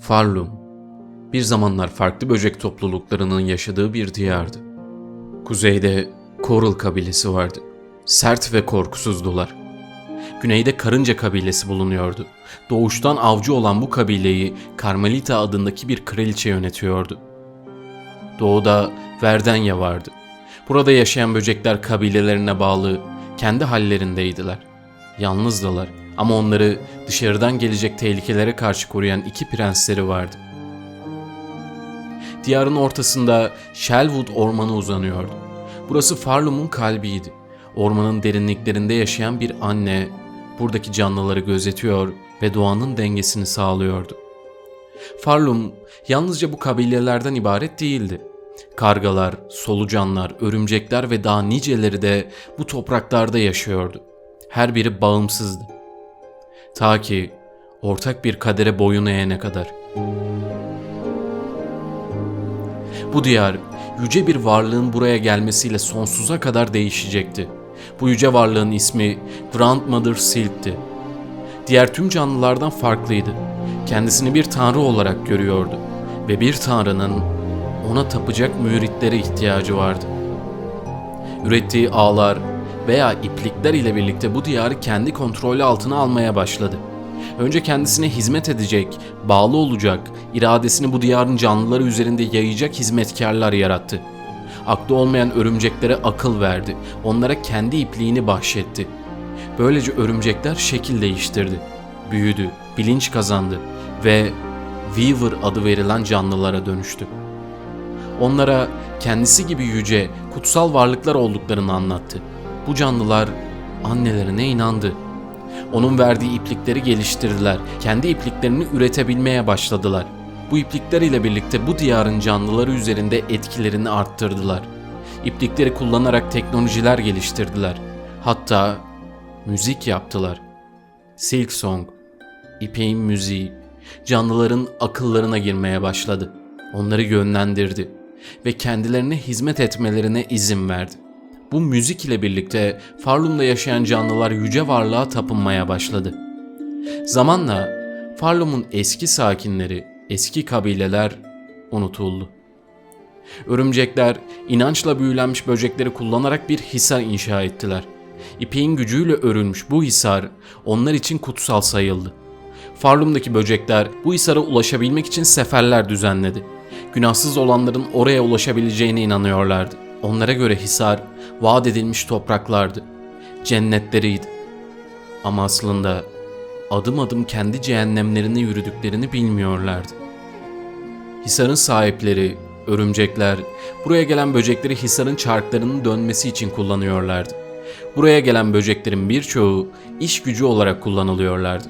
Farlum, bir zamanlar farklı böcek topluluklarının yaşadığı bir diyardı. Kuzeyde Coral kabilesi vardı. Sert ve korkusuzdular. Güneyde Karınca kabilesi bulunuyordu. Doğuştan avcı olan bu kabileyi Carmelita adındaki bir kraliçe yönetiyordu. Doğuda Verdenya vardı. Burada yaşayan böcekler kabilelerine bağlı, kendi hallerindeydiler. Yalnızdılar ama onları dışarıdan gelecek tehlikelere karşı koruyan iki prensleri vardı. Diyarın ortasında Shelwood ormanı uzanıyordu. Burası Farlum'un kalbiydi. Ormanın derinliklerinde yaşayan bir anne buradaki canlıları gözetiyor ve doğanın dengesini sağlıyordu. Farlum yalnızca bu kabilelerden ibaret değildi. Kargalar, solucanlar, örümcekler ve daha niceleri de bu topraklarda yaşıyordu. Her biri bağımsızdı. Ta ki ortak bir kadere boyun eğene kadar. Bu diyar yüce bir varlığın buraya gelmesiyle sonsuza kadar değişecekti. Bu yüce varlığın ismi Grandmother Silk'ti. Diğer tüm canlılardan farklıydı. Kendisini bir tanrı olarak görüyordu ve bir tanrının ona tapacak müritlere ihtiyacı vardı. Ürettiği ağlar veya iplikler ile birlikte bu diyarı kendi kontrolü altına almaya başladı. Önce kendisine hizmet edecek, bağlı olacak, iradesini bu diyarın canlıları üzerinde yayacak hizmetkarlar yarattı. Aklı olmayan örümceklere akıl verdi, onlara kendi ipliğini bahşetti. Böylece örümcekler şekil değiştirdi, büyüdü, bilinç kazandı ve Weaver adı verilen canlılara dönüştü. Onlara kendisi gibi yüce, kutsal varlıklar olduklarını anlattı. Bu canlılar annelerine inandı. Onun verdiği iplikleri geliştirdiler. Kendi ipliklerini üretebilmeye başladılar. Bu iplikler ile birlikte bu diyarın canlıları üzerinde etkilerini arttırdılar. İplikleri kullanarak teknolojiler geliştirdiler. Hatta müzik yaptılar. Silk Song, ipeğin müziği, canlıların akıllarına girmeye başladı. Onları yönlendirdi ve kendilerine hizmet etmelerine izin verdi. Bu müzik ile birlikte Farlum'da yaşayan canlılar yüce varlığa tapınmaya başladı. Zamanla Farlum'un eski sakinleri, eski kabileler unutuldu. Örümcekler inançla büyülenmiş böcekleri kullanarak bir hisar inşa ettiler. İpeğin gücüyle örülmüş bu hisar onlar için kutsal sayıldı. Farlum'daki böcekler bu hisara ulaşabilmek için seferler düzenledi. Günahsız olanların oraya ulaşabileceğine inanıyorlardı. Onlara göre Hisar vaat edilmiş topraklardı. Cennetleriydi. Ama aslında adım adım kendi cehennemlerine yürüdüklerini bilmiyorlardı. Hisar'ın sahipleri, örümcekler, buraya gelen böcekleri Hisar'ın çarklarının dönmesi için kullanıyorlardı. Buraya gelen böceklerin birçoğu iş gücü olarak kullanılıyorlardı.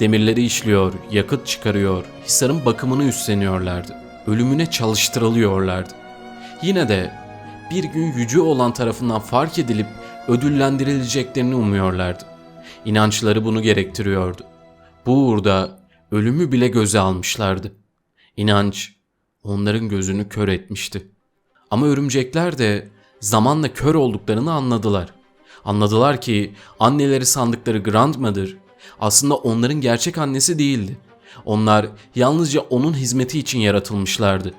Demirleri işliyor, yakıt çıkarıyor, Hisar'ın bakımını üstleniyorlardı. Ölümüne çalıştırılıyorlardı. Yine de bir gün yüce olan tarafından fark edilip ödüllendirileceklerini umuyorlardı. İnançları bunu gerektiriyordu. Bu uğurda ölümü bile göze almışlardı. İnanç onların gözünü kör etmişti. Ama örümcekler de zamanla kör olduklarını anladılar. Anladılar ki anneleri sandıkları Grandmother aslında onların gerçek annesi değildi. Onlar yalnızca onun hizmeti için yaratılmışlardı.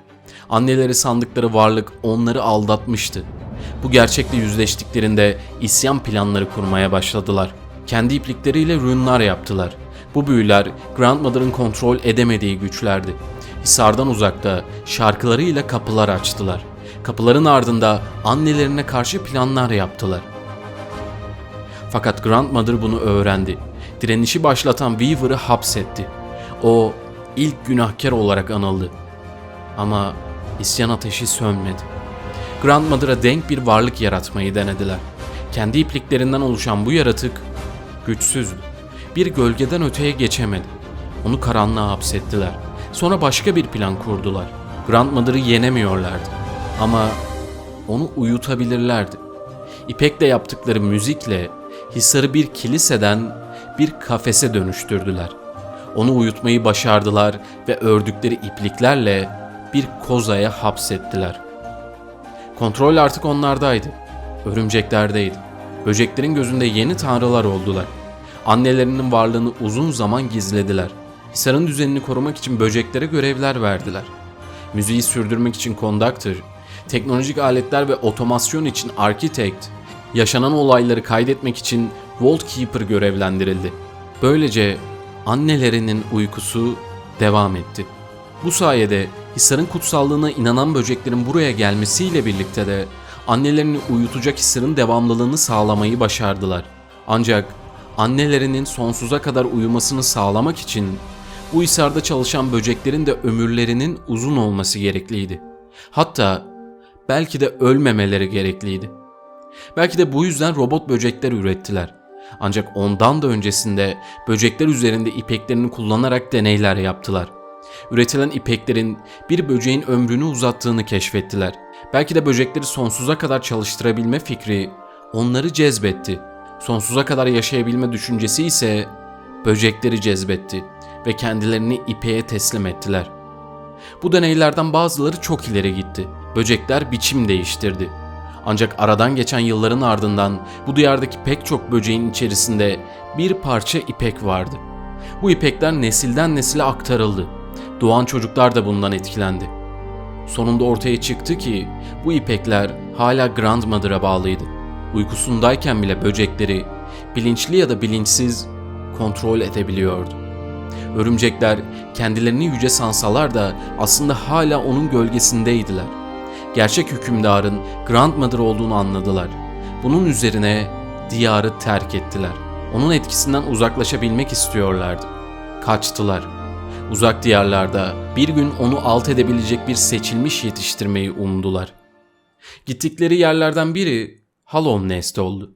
Anneleri sandıkları varlık onları aldatmıştı. Bu gerçekle yüzleştiklerinde isyan planları kurmaya başladılar. Kendi iplikleriyle rünler yaptılar. Bu büyüler Grandmother'ın kontrol edemediği güçlerdi. Hisardan uzakta şarkılarıyla kapılar açtılar. Kapıların ardında annelerine karşı planlar yaptılar. Fakat Grandmother bunu öğrendi. Direnişi başlatan Weaver'ı hapsetti. O ilk günahkar olarak anıldı. Ama isyan ateşi sönmedi. Grandmother'a denk bir varlık yaratmayı denediler. Kendi ipliklerinden oluşan bu yaratık güçsüzdü. Bir gölgeden öteye geçemedi. Onu karanlığa hapsettiler. Sonra başka bir plan kurdular. Grandmother'ı yenemiyorlardı. Ama onu uyutabilirlerdi. İpekle yaptıkları müzikle Hisar'ı bir kiliseden bir kafese dönüştürdüler. Onu uyutmayı başardılar ve ördükleri ipliklerle bir kozaya hapsettiler. Kontrol artık onlardaydı. Örümceklerdeydi. Böceklerin gözünde yeni tanrılar oldular. Annelerinin varlığını uzun zaman gizlediler. Hisarın düzenini korumak için böceklere görevler verdiler. Müziği sürdürmek için conductor, teknolojik aletler ve otomasyon için architect, yaşanan olayları kaydetmek için Vault Keeper görevlendirildi. Böylece annelerinin uykusu devam etti. Bu sayede Hisar'ın kutsallığına inanan böceklerin buraya gelmesiyle birlikte de annelerini uyutacak Hisar'ın devamlılığını sağlamayı başardılar. Ancak annelerinin sonsuza kadar uyumasını sağlamak için bu Hisar'da çalışan böceklerin de ömürlerinin uzun olması gerekliydi. Hatta belki de ölmemeleri gerekliydi. Belki de bu yüzden robot böcekler ürettiler. Ancak ondan da öncesinde böcekler üzerinde ipeklerini kullanarak deneyler yaptılar. Üretilen ipeklerin bir böceğin ömrünü uzattığını keşfettiler. Belki de böcekleri sonsuza kadar çalıştırabilme fikri onları cezbetti. Sonsuza kadar yaşayabilme düşüncesi ise böcekleri cezbetti ve kendilerini ipeğe teslim ettiler. Bu deneylerden bazıları çok ileri gitti. Böcekler biçim değiştirdi. Ancak aradan geçen yılların ardından bu diyardaki pek çok böceğin içerisinde bir parça ipek vardı. Bu ipekler nesilden nesile aktarıldı. Doğan çocuklar da bundan etkilendi. Sonunda ortaya çıktı ki bu ipekler hala Grandmother'a bağlıydı. Uykusundayken bile böcekleri bilinçli ya da bilinçsiz kontrol edebiliyordu. Örümcekler kendilerini yüce sansalar da aslında hala onun gölgesindeydiler. Gerçek hükümdarın Grandmother olduğunu anladılar. Bunun üzerine diyarı terk ettiler. Onun etkisinden uzaklaşabilmek istiyorlardı. Kaçtılar. Uzak diyarlarda bir gün onu alt edebilecek bir seçilmiş yetiştirmeyi umdular. Gittikleri yerlerden biri Hallow Nest oldu.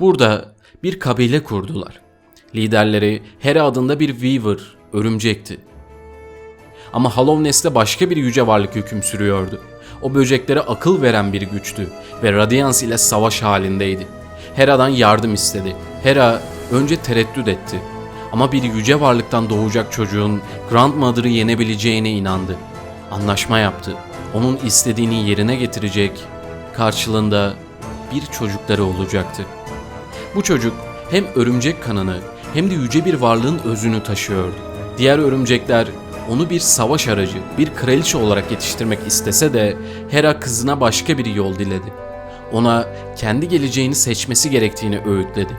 Burada bir kabile kurdular. Liderleri Hera adında bir Weaver, örümcekti. Ama Hallow Nest'te başka bir yüce varlık hüküm sürüyordu. O böceklere akıl veren bir güçtü ve Radiance ile savaş halindeydi. Hera'dan yardım istedi. Hera önce tereddüt etti. Ama bir yüce varlıktan doğacak çocuğun Grandmother'ı yenebileceğine inandı. Anlaşma yaptı. Onun istediğini yerine getirecek, karşılığında bir çocukları olacaktı. Bu çocuk hem örümcek kanını hem de yüce bir varlığın özünü taşıyordu. Diğer örümcekler onu bir savaş aracı, bir kraliçe olarak yetiştirmek istese de Hera kızına başka bir yol diledi. Ona kendi geleceğini seçmesi gerektiğini öğütledi.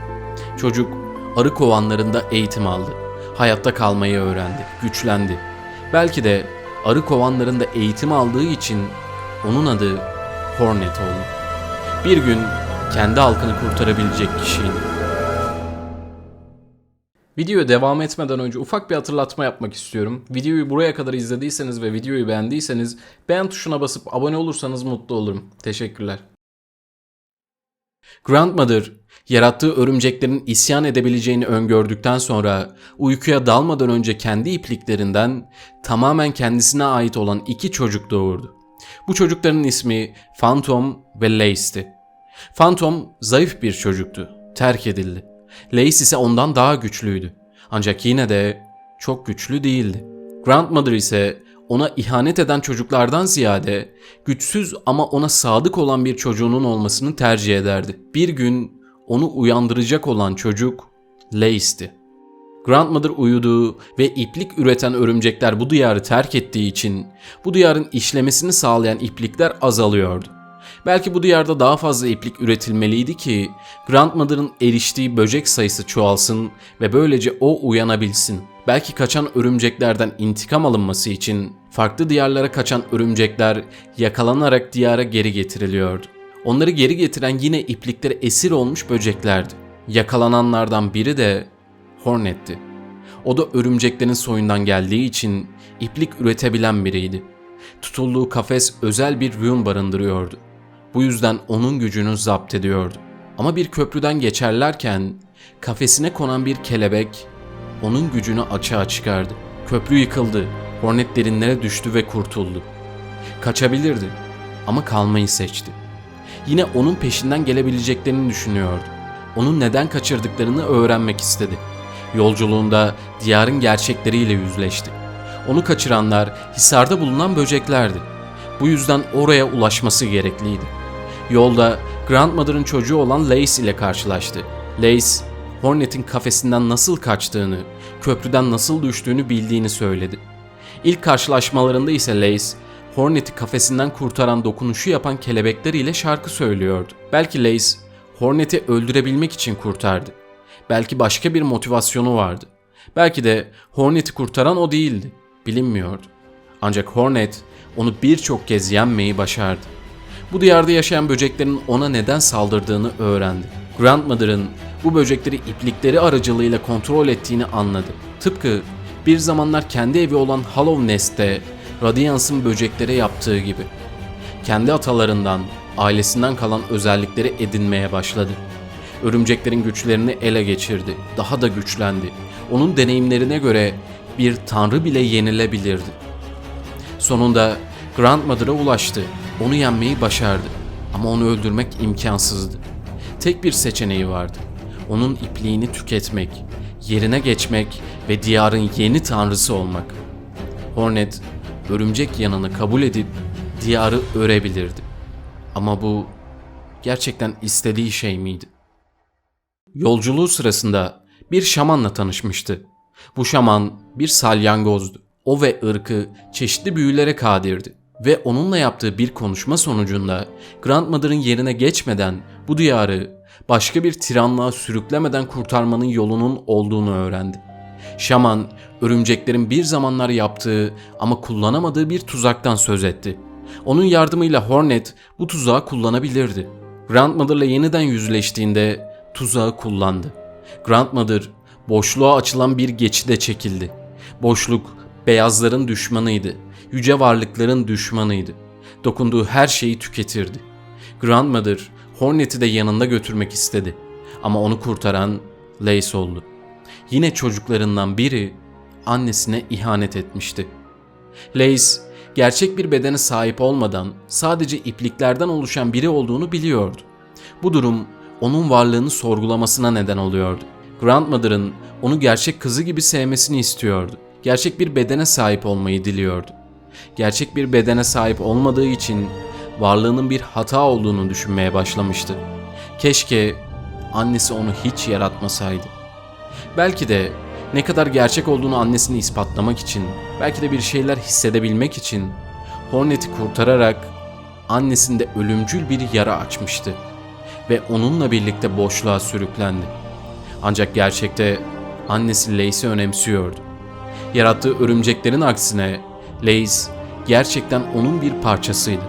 Çocuk arı kovanlarında eğitim aldı. Hayatta kalmayı öğrendi, güçlendi. Belki de arı kovanlarında eğitim aldığı için onun adı Hornet oldu. Bir gün kendi halkını kurtarabilecek kişiydi. Videoya devam etmeden önce ufak bir hatırlatma yapmak istiyorum. Videoyu buraya kadar izlediyseniz ve videoyu beğendiyseniz beğen tuşuna basıp abone olursanız mutlu olurum. Teşekkürler. Grandmother, yarattığı örümceklerin isyan edebileceğini öngördükten sonra uykuya dalmadan önce kendi ipliklerinden tamamen kendisine ait olan iki çocuk doğurdu. Bu çocukların ismi Phantom ve Lace'ti. Phantom zayıf bir çocuktu, terk edildi. Lace ise ondan daha güçlüydü. Ancak yine de çok güçlü değildi. Grandmother ise ona ihanet eden çocuklardan ziyade güçsüz ama ona sadık olan bir çocuğunun olmasını tercih ederdi. Bir gün onu uyandıracak olan çocuk Lace'ti. Grandmother uyuduğu ve iplik üreten örümcekler bu diyarı terk ettiği için bu diyarın işlemesini sağlayan iplikler azalıyordu. Belki bu diyarda daha fazla iplik üretilmeliydi ki Grandmother'ın eriştiği böcek sayısı çoğalsın ve böylece o uyanabilsin. Belki kaçan örümceklerden intikam alınması için farklı diyarlara kaçan örümcekler yakalanarak diyara geri getiriliyordu. Onları geri getiren yine ipliklere esir olmuş böceklerdi. Yakalananlardan biri de Hornet'ti. O da örümceklerin soyundan geldiği için iplik üretebilen biriydi. Tutulduğu kafes özel bir rune barındırıyordu. Bu yüzden onun gücünü zapt ediyordu. Ama bir köprüden geçerlerken kafesine konan bir kelebek onun gücünü açığa çıkardı. Köprü yıkıldı. Hornet derinlere düştü ve kurtuldu. Kaçabilirdi ama kalmayı seçti. Yine onun peşinden gelebileceklerini düşünüyordu. Onun neden kaçırdıklarını öğrenmek istedi. Yolculuğunda diyarın gerçekleriyle yüzleşti. Onu kaçıranlar Hisar'da bulunan böceklerdi. Bu yüzden oraya ulaşması gerekliydi. Yolda Grandmother'ın çocuğu olan Lace ile karşılaştı. Lace, Hornet'in kafesinden nasıl kaçtığını, köprüden nasıl düştüğünü bildiğini söyledi. İlk karşılaşmalarında ise Lace, Hornet'i kafesinden kurtaran dokunuşu yapan kelebekler ile şarkı söylüyordu. Belki Lace, Hornet'i öldürebilmek için kurtardı. Belki başka bir motivasyonu vardı. Belki de Hornet'i kurtaran o değildi. Bilinmiyordu. Ancak Hornet onu birçok kez yenmeyi başardı. Bu diyarda yaşayan böceklerin ona neden saldırdığını öğrendi. Grandmother'ın bu böcekleri iplikleri aracılığıyla kontrol ettiğini anladı. Tıpkı bir zamanlar kendi evi olan Hollow Nest'te Radiance'ın böceklere yaptığı gibi. Kendi atalarından, ailesinden kalan özellikleri edinmeye başladı. Örümceklerin güçlerini ele geçirdi, daha da güçlendi. Onun deneyimlerine göre bir tanrı bile yenilebilirdi. Sonunda Grandmother'a ulaştı. Onu yenmeyi başardı. Ama onu öldürmek imkansızdı. Tek bir seçeneği vardı. Onun ipliğini tüketmek, yerine geçmek ve diyarın yeni tanrısı olmak. Hornet, örümcek yanını kabul edip diyarı örebilirdi. Ama bu gerçekten istediği şey miydi? Yolculuğu sırasında bir şamanla tanışmıştı. Bu şaman bir salyangozdu. O ve ırkı çeşitli büyülere kadirdi ve onunla yaptığı bir konuşma sonucunda Grandmother'ın yerine geçmeden bu diyarı başka bir tiranlığa sürüklemeden kurtarmanın yolunun olduğunu öğrendi. Şaman, örümceklerin bir zamanlar yaptığı ama kullanamadığı bir tuzaktan söz etti. Onun yardımıyla Hornet bu tuzağı kullanabilirdi. Grandmother'la yeniden yüzleştiğinde tuzağı kullandı. Grandmother boşluğa açılan bir geçide çekildi. Boşluk beyazların düşmanıydı. Yüce varlıkların düşmanıydı. Dokunduğu her şeyi tüketirdi. Grandmother Hornet'i de yanında götürmek istedi. Ama onu kurtaran Lace oldu. Yine çocuklarından biri annesine ihanet etmişti. Lace gerçek bir bedene sahip olmadan sadece ipliklerden oluşan biri olduğunu biliyordu. Bu durum onun varlığını sorgulamasına neden oluyordu. Grandmother'ın onu gerçek kızı gibi sevmesini istiyordu. Gerçek bir bedene sahip olmayı diliyordu. Gerçek bir bedene sahip olmadığı için varlığının bir hata olduğunu düşünmeye başlamıştı. Keşke annesi onu hiç yaratmasaydı. Belki de ne kadar gerçek olduğunu annesine ispatlamak için, belki de bir şeyler hissedebilmek için Hornet'i kurtararak annesinde ölümcül bir yara açmıştı ve onunla birlikte boşluğa sürüklendi. Ancak gerçekte annesi Lace'i önemsiyordu. Yarattığı örümceklerin aksine Lace gerçekten onun bir parçasıydı.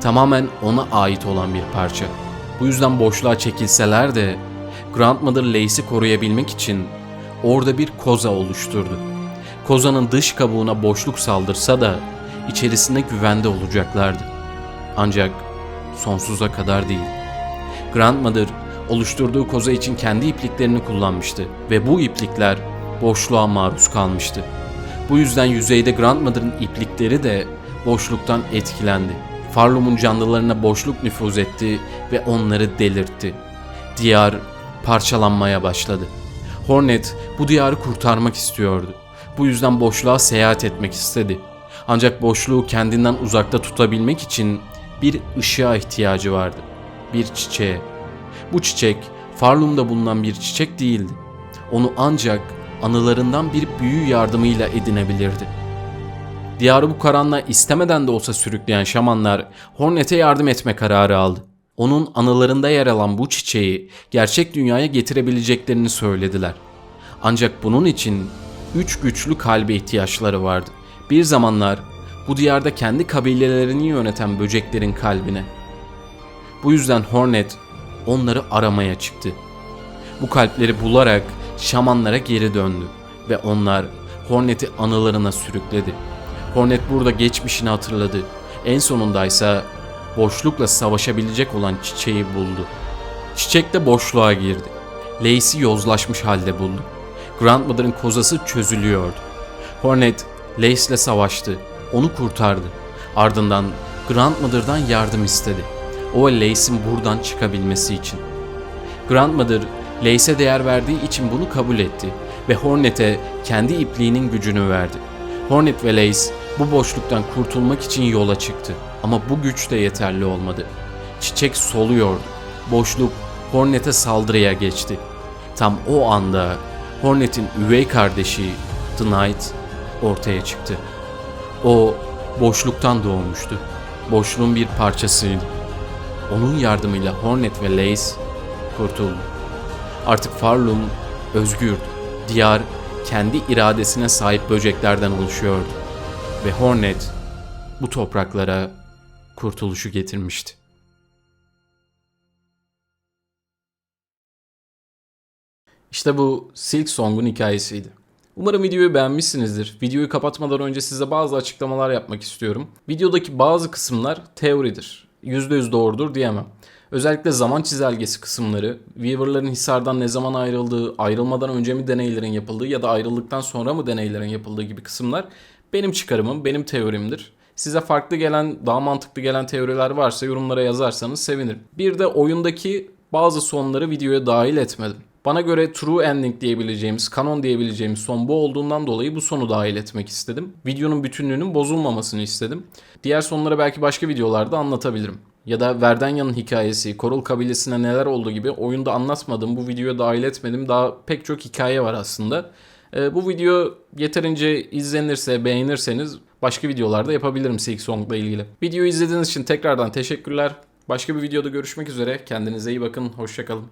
Tamamen ona ait olan bir parça. Bu yüzden boşluğa çekilseler de Grandmother Lace'i koruyabilmek için orada bir koza oluşturdu. Kozanın dış kabuğuna boşluk saldırsa da içerisinde güvende olacaklardı. Ancak sonsuza kadar değil. Grandmother oluşturduğu koza için kendi ipliklerini kullanmıştı ve bu iplikler boşluğa maruz kalmıştı. Bu yüzden yüzeyde Grandmother'ın iplikleri de boşluktan etkilendi. Farlum'un canlılarına boşluk nüfuz etti ve onları delirtti. Diyar parçalanmaya başladı. Hornet bu diyarı kurtarmak istiyordu. Bu yüzden boşluğa seyahat etmek istedi. Ancak boşluğu kendinden uzakta tutabilmek için bir ışığa ihtiyacı vardı. Bir çiçeğe. Bu çiçek Farlum'da bulunan bir çiçek değildi. Onu ancak anılarından bir büyü yardımıyla edinebilirdi. Diyarı bu karanlığa istemeden de olsa sürükleyen şamanlar Hornet'e yardım etme kararı aldı. Onun anılarında yer alan bu çiçeği gerçek dünyaya getirebileceklerini söylediler. Ancak bunun için üç güçlü kalbe ihtiyaçları vardı. Bir zamanlar bu diyarda kendi kabilelerini yöneten böceklerin kalbine. Bu yüzden Hornet onları aramaya çıktı. Bu kalpleri bularak şamanlara geri döndü ve onlar Hornet'i anılarına sürükledi. Hornet burada geçmişini hatırladı. En sonundaysa boşlukla savaşabilecek olan çiçeği buldu. Çiçek de boşluğa girdi. Lacey yozlaşmış halde buldu. Grandmother'ın kozası çözülüyordu. Hornet Lace'le savaştı. Onu kurtardı. Ardından Grandmother'dan yardım istedi. O Lace'in buradan çıkabilmesi için. Grandmother Lace'e değer verdiği için bunu kabul etti ve Hornet'e kendi ipliğinin gücünü verdi. Hornet ve Lace bu boşluktan kurtulmak için yola çıktı ama bu güç de yeterli olmadı. Çiçek soluyordu. Boşluk Hornet'e saldırıya geçti. Tam o anda Hornet'in üvey kardeşi The Knight ortaya çıktı. O boşluktan doğmuştu. Boşluğun bir parçasıydı. Onun yardımıyla Hornet ve Lace kurtuldu. Artık Farlum özgürdü. Diyar kendi iradesine sahip böceklerden oluşuyordu. Ve Hornet bu topraklara kurtuluşu getirmişti. İşte bu Silk Song'un hikayesiydi. Umarım videoyu beğenmişsinizdir. Videoyu kapatmadan önce size bazı açıklamalar yapmak istiyorum. Videodaki bazı kısımlar teoridir. %100 doğrudur diyemem. Özellikle zaman çizelgesi kısımları, Weaver'ların Hisar'dan ne zaman ayrıldığı, ayrılmadan önce mi deneylerin yapıldığı ya da ayrıldıktan sonra mı deneylerin yapıldığı gibi kısımlar benim çıkarımım, benim teorimdir. Size farklı gelen, daha mantıklı gelen teoriler varsa yorumlara yazarsanız sevinirim. Bir de oyundaki bazı sonları videoya dahil etmedim. Bana göre true ending diyebileceğimiz, kanon diyebileceğimiz son bu olduğundan dolayı bu sonu dahil etmek istedim. Videonun bütünlüğünün bozulmamasını istedim. Diğer sonları belki başka videolarda anlatabilirim. Ya da Verdanya'nın hikayesi, Korul kabilesine neler oldu gibi oyunda anlatmadım, bu videoya dahil etmedim. Daha pek çok hikaye var aslında. Ee, bu video yeterince izlenirse, beğenirseniz başka videolarda yapabilirim Silk Song'la ilgili. Videoyu izlediğiniz için tekrardan teşekkürler. Başka bir videoda görüşmek üzere. Kendinize iyi bakın. Hoşçakalın.